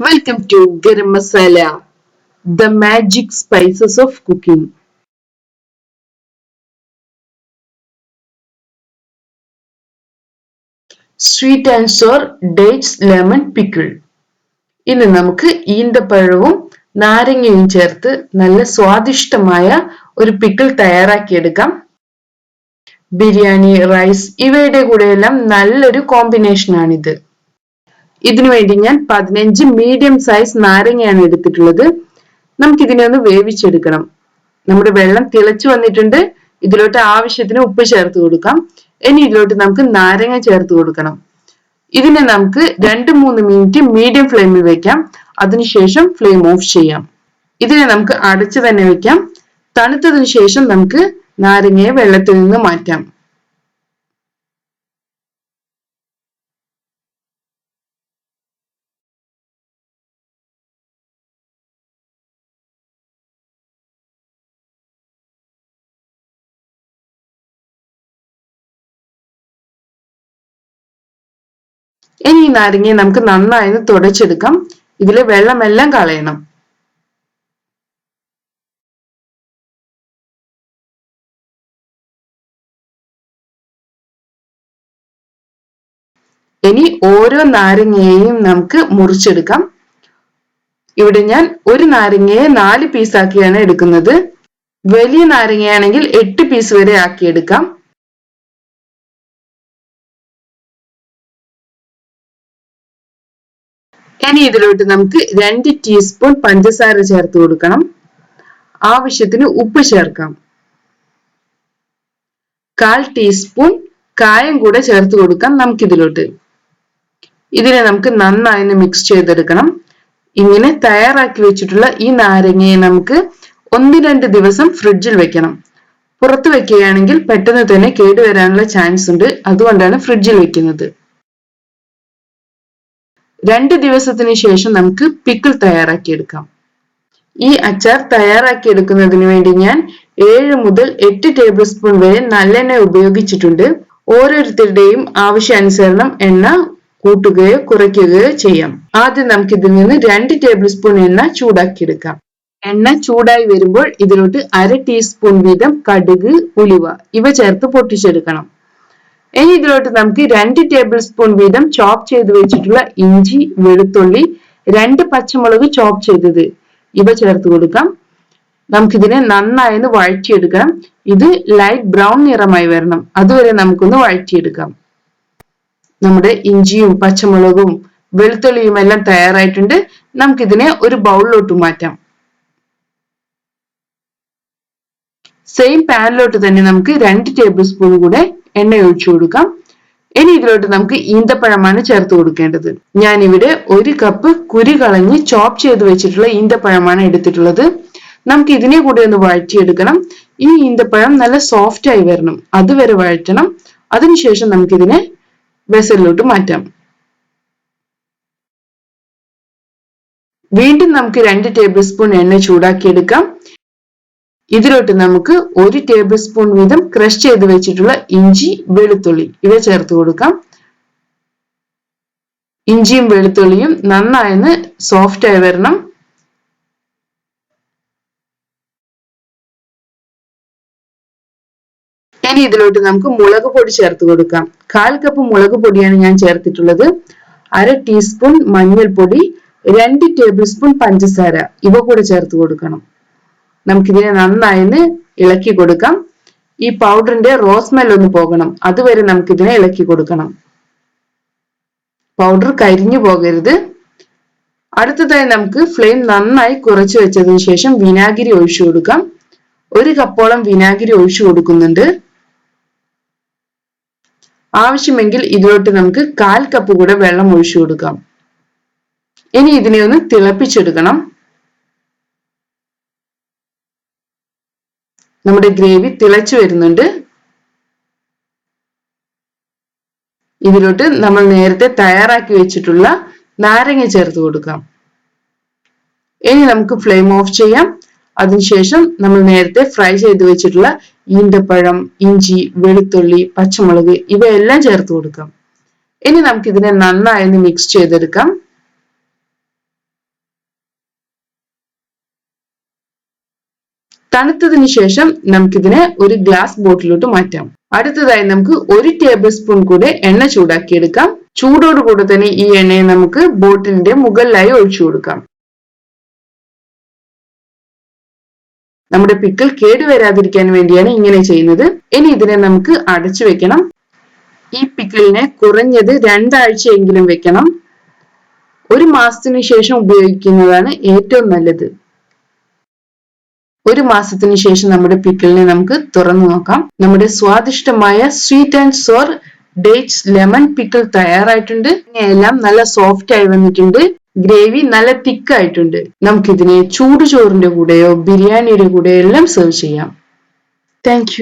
Welcome to garam masala the magic spices of cooking sweet and sour dates lemon pickle ഇന്ന് നമുക്ക് ഈന്തപ്പഴവും നാരങ്ങയും ചേർത്ത് നല്ല സ്വാദിഷ്ടമായ ഒരു പിക്കിൾ തയ്യാറാക്കിയെടുക്കാം. ബിരിയാണി റൈസ് ഇവയുടെ കൂടെയെല്ലാം നല്ലൊരു കോമ്പിനേഷൻ ആണിത്. ഇതിനു വേണ്ടി ഞാൻ പതിനഞ്ച് മീഡിയം സൈസ് നാരങ്ങയാണ് എടുത്തിട്ടുള്ളത്. നമുക്ക് ഇതിനെ ഒന്ന് വേവിച്ചെടുക്കണം. നമ്മുടെ വെള്ളം തിളച്ചു വന്നിട്ടുണ്ട്. ഇതിലോട്ട് ആവശ്യത്തിന് ഉപ്പ് ചേർത്ത് കൊടുക്കാം. ഇനി ഇതിലോട്ട് നമുക്ക് നാരങ്ങ ചേർത്ത് കൊടുക്കണം. ഇതിനെ നമുക്ക് രണ്ട് മൂന്ന് മിനിറ്റ് മീഡിയം ഫ്ലെയിമിൽ വെക്കാം. അതിനുശേഷം ഫ്ലെയിം ഓഫ് ചെയ്യാം. ഇതിനെ നമുക്ക് അടച്ചു തന്നെ വെക്കാം. തണുത്തതിന് ശേഷം നമുക്ക് നാരങ്ങയെ വെള്ളത്തിൽ നിന്ന് മാറ്റാം. ഇനി ഈ നാരങ്ങയെ നമുക്ക് നന്നായി തുടച്ചെടുക്കാം. ഇതിലെ വെള്ളമെല്ലാം കളയണം. ഇനി ഓരോ നാരങ്ങയെയും നമുക്ക് മുറിച്ചെടുക്കാം. ഇവിടെ ഞാൻ ഒരു നാരങ്ങയെ നാല് പീസാക്കിയാണ് എടുക്കുന്നത്. വലിയ നാരങ്ങയാണെങ്കിൽ എട്ട് പീസ് വരെ ആക്കിയെടുക്കാം. ഇനി ഇതിലോട്ട് നമുക്ക് രണ്ട് ടീസ്പൂൺ പഞ്ചസാര ചേർത്ത് കൊടുക്കണം. ആവശ്യത്തിന് ഉപ്പ് ചേർക്കാം. കാൽ ടീസ്പൂൺ കായം കൂടെ ചേർത്ത് കൊടുക്കാം നമുക്ക് നമുക്കിതിലോട്ട്. ഇതിനെ നമുക്ക് നന്നായി മിക്സ് ചെയ്തെടുക്കണം. ഇങ്ങനെ തയ്യാറാക്കി വെച്ചിട്ടുള്ള ഈ നാരങ്ങയെ നമുക്ക് ഒന്ന് രണ്ട് ദിവസം ഫ്രിഡ്ജിൽ വെക്കണം. പുറത്ത് വെക്കുകയാണെങ്കിൽ പെട്ടെന്ന് തന്നെ കേടുവരാനുള്ള ചാൻസ് ഉണ്ട്. അതുകൊണ്ടാണ് ഫ്രിഡ്ജിൽ വെക്കുന്നത്. രണ്ട് ദിവസത്തിന് ശേഷം നമുക്ക് പിക്കിൾ തയ്യാറാക്കിയെടുക്കാം. ഈ അച്ചാർ തയ്യാറാക്കിയെടുക്കുന്നതിന് വേണ്ടി ഞാൻ ഏഴ് മുതൽ എട്ട് ടേബിൾ സ്പൂൺ വരെ നല്ലെണ്ണ ഉപയോഗിച്ചിട്ടുണ്ട്. ഓരോരുത്തരുടെയും ആവശ്യാനുസരണം എണ്ണ കൂട്ടുകയോ കുറയ്ക്കുകയോ ചെയ്യാം. ആദ്യം നമുക്ക് ഇതിൽ നിന്ന് രണ്ട് ടേബിൾ സ്പൂൺ എണ്ണ ചൂടാക്കിയെടുക്കാം. എണ്ണ ചൂടായി വരുമ്പോൾ ഇതിലോട്ട് അര ടീസ്പൂൺ വീതം കടുക് ഉലുവ ഇവ ചേർത്ത് പൊട്ടിച്ചെടുക്കണം. ഇനി ഇതിലോട്ട് നമുക്ക് രണ്ട് ടേബിൾ സ്പൂൺ വീതം ചോപ്പ് ചെയ്ത് വെച്ചിട്ടുള്ള ഇഞ്ചി വെളുത്തുള്ളി രണ്ട് പച്ചമുളക് ചോപ്പ് ചെയ്തത്. ഇവ ചേർത്ത് കൊടുക്കാം. നമുക്കിതിനെ നന്നായി ഒന്ന് വഴറ്റിയെടുക്കാം ഇത് ലൈറ്റ് ബ്രൗൺ നിറമായി വരണം. അതുവരെ നമുക്കൊന്ന് വഴറ്റിയെടുക്കാം. നമ്മുടെ ഇഞ്ചിയും പച്ചമുളകും വെളുത്തുള്ളിയും എല്ലാം തയ്യാറായിട്ടുണ്ട്. നമുക്കിതിനെ ഒരു ബൗളിലോട്ട് മാറ്റാം. സെയിം പാനിലോട്ട് തന്നെ നമുക്ക് രണ്ട് ടേബിൾ സ്പൂൺ കൂടെ എണ്ണ ഒഴിച്ചു കൊടുക്കാം. ഇനി ഇതിലോട്ട് നമുക്ക് ഈന്തപ്പഴമാണ് ചേർത്ത് കൊടുക്കേണ്ടത്. ഞാൻ ഇവിടെ ഒരു കപ്പ് കുരി കളഞ്ഞ് ചോപ്പ് ചെയ്ത് വെച്ചിട്ടുള്ള ഈന്തപ്പഴമാണ് എടുത്തിട്ടുള്ളത്. നമുക്ക് ഇതിനെ കൂടി ഒന്ന് വഴറ്റിയെടുക്കണം. ഈ ഈന്തപ്പഴം നല്ല സോഫ്റ്റ് ആയി വരണം. അതുവരെ വഴറ്റണം. അതിനുശേഷം നമുക്കിതിനെ വെസലിലോട്ട് മാറ്റാം. വീണ്ടും നമുക്ക് രണ്ട് ടേബിൾ സ്പൂൺ എണ്ണ ചൂടാക്കിയെടുക്കാം. ഇതിലോട്ട് നമുക്ക് ഒരു ടേബിൾ സ്പൂൺ വീതം ക്രഷ് ചെയ്ത് വെച്ചിട്ടുള്ള ഇഞ്ചി വെളുത്തുള്ളി ഇവ ചേർത്ത് കൊടുക്കാം. ഇഞ്ചിയും വെളുത്തുള്ളിയും നന്നായി സോഫ്റ്റ് ആയി വരണം. ഇനി ഇതിലോട്ട് നമുക്ക് മുളക് പൊടി ചേർത്ത് കൊടുക്കാം. കാൽ കപ്പ് മുളക് പൊടിയാണ് ഞാൻ ചേർത്തിട്ടുള്ളത്. അര ടീസ്പൂൺ മഞ്ഞൾപ്പൊടി രണ്ട് ടേബിൾ സ്പൂൺ പഞ്ചസാര ഇവ കൂടെ ചേർത്ത് കൊടുക്കണം. നമുക്കിതിനെ നന്നായി ഇളക്കി കൊടുക്കാം. ഈ പൗഡറിന്റെ റോസ്മെൽ ഒന്ന് പോകണം. അതുവരെ നമുക്കിതിനെ ഇളക്കി കൊടുക്കണം. പൗഡർ കരിഞ്ഞു പോകരുത്. അടുത്തതായി നമുക്ക് ഫ്ലെയിം നന്നായി കുറച്ച് വെച്ചതിന് ശേഷം വിനാഗിരി ഒഴിച്ചു കൊടുക്കാം. ഒരു കപ്പോളം വിനാഗിരി ഒഴിച്ചു കൊടുക്കുന്നുണ്ട്. ആവശ്യമെങ്കിൽ ഇതിലോട്ട് നമുക്ക് കാൽ കപ്പ് കൂടെ വെള്ളം ഒഴിച്ചു കൊടുക്കാം. ഇനി ഇതിനെ ഒന്ന് തിളപ്പിച്ചെടുക്കണം. നമ്മുടെ ഗ്രേവി തിളച്ചു വരുന്നുണ്ട്. ഇതിലോട്ട് നമ്മൾ നേരത്തെ തയ്യാറാക്കി വെച്ചിട്ടുള്ള നാരങ്ങ ചേർത്ത് കൊടുക്കാം. ഇനി നമുക്ക് ഫ്ലെയിം ഓഫ് ചെയ്യാം. അതിനുശേഷം നമ്മൾ നേരത്തെ ഫ്രൈ ചെയ്ത് വെച്ചിട്ടുള്ള ഈന്തപ്പഴം ഇഞ്ചി വെളുത്തുള്ളി പച്ചമുളക് ഇവയെല്ലാം ചേർത്ത് കൊടുക്കാം. ഇനി നമുക്ക് ഇതിനെ നന്നായി മിക്സ് ചെയ്തെടുക്കാം. തണുത്തതിന് ശേഷം നമുക്കിതിനെ ഒരു ഗ്ലാസ് ബോട്ടിലോട്ട് മാറ്റാം. അടുത്തതായി നമുക്ക് ഒരു ടേബിൾ സ്പൂൺ കൂടെ എണ്ണ ചൂടാക്കിയെടുക്കാം. ചൂടോടുകൂടെ തന്നെ ഈ എണ്ണയെ നമുക്ക് ബോട്ടിലിന്റെ മുകളിലായി ഒഴിച്ചു കൊടുക്കാം. നമ്മുടെ പിക്കിൾ കേടുവരാതിരിക്കാൻ വേണ്ടിയാണ് ഇങ്ങനെ ചെയ്യുന്നത്. ഇനി ഇതിനെ നമുക്ക് അടച്ചു വെക്കണം. ഈ പിക്കിളിനെ കുറഞ്ഞത് രണ്ടാഴ്ചയെങ്കിലും വെക്കണം. ഒരു മാസത്തിന് ശേഷം ഉപയോഗിക്കുന്നതാണ് ഏറ്റവും നല്ലത്. ഒരു മാസത്തിന് ശേഷം നമ്മുടെ പിക്കിളിനെ നമുക്ക് തുറന്നു നോക്കാം. നമ്മുടെ സ്വാദിഷ്ടമായ sweet and sour dates lemon pickle തയ്യാറായിട്ടുണ്ട്. എല്ലാം നല്ല സോഫ്റ്റ് ആയി വന്നിട്ടുണ്ട്. ഗ്രേവി നല്ല തിക്ക് ആയിട്ടുണ്ട്. നമുക്കിതിനെ ചൂടുചോറിന്റെ കൂടെയോ ബിരിയാണിയുടെ കൂടെയോ എല്ലാം സെർവ് ചെയ്യാം. താങ്ക്